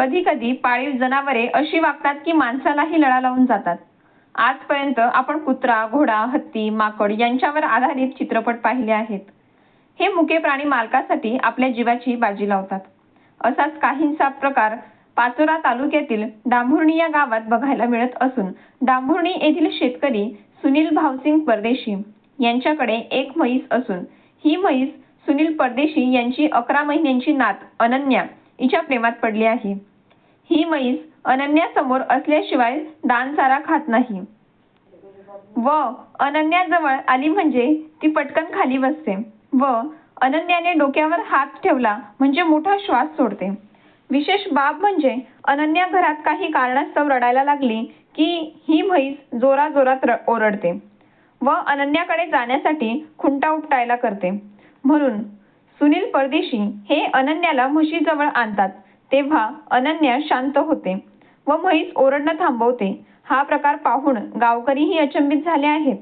कधी कधी पाळीव जनावरे अशी वागतात की माणसालाही लळा लावून जातात. आजपर्यंत आपण कुत्रा घोडा हत्ती माकड यांच्यावर आधारित चित्रपट पाहिले आहेत. हे मुके प्राणी मालकासाठी आपल्या जीवाची बाजी लावतात. असाच काहींचा प्रकार पाचोरा तालुक्यातील डांभुर्णी या गावात बघायला मिळत असून डांभुर्णी येथील शेतकरी सुनील भावसिंग परदेशी यांच्याकडे एक म्हैस असून ही म्हैस सुनील परदेशी यांची अकरा महिन्यांची नात अनन्या हिच्या प्रेमात पडली आहे. ही म्हैस अनन्यासमोर असल्याशिवाय दाणचारा खात नाही. व अनन्याजवळ आली म्हणजे ती पटकन खाली बसते. व अनन्याने डोक्यावर हात ठेवला म्हणजे मोठा श्वास सोडते. विशेष बाब म्हणजे अनन्या घरात काही कारणास्तव रडायला लागली की ही म्हैस जोराजोरात ओरडते. व अनन्याकडे जाण्यासाठी खुंटा उपटायला करते. म्हणून सुनील परदेशी हे अनन्याला म्हशीजवळ आणतात. तेव्हा अनन्या शांत होते व म्हैस ओरडणं थांबवते. हा प्रकार पाहून गावकरीही अचंबित झाले आहेत.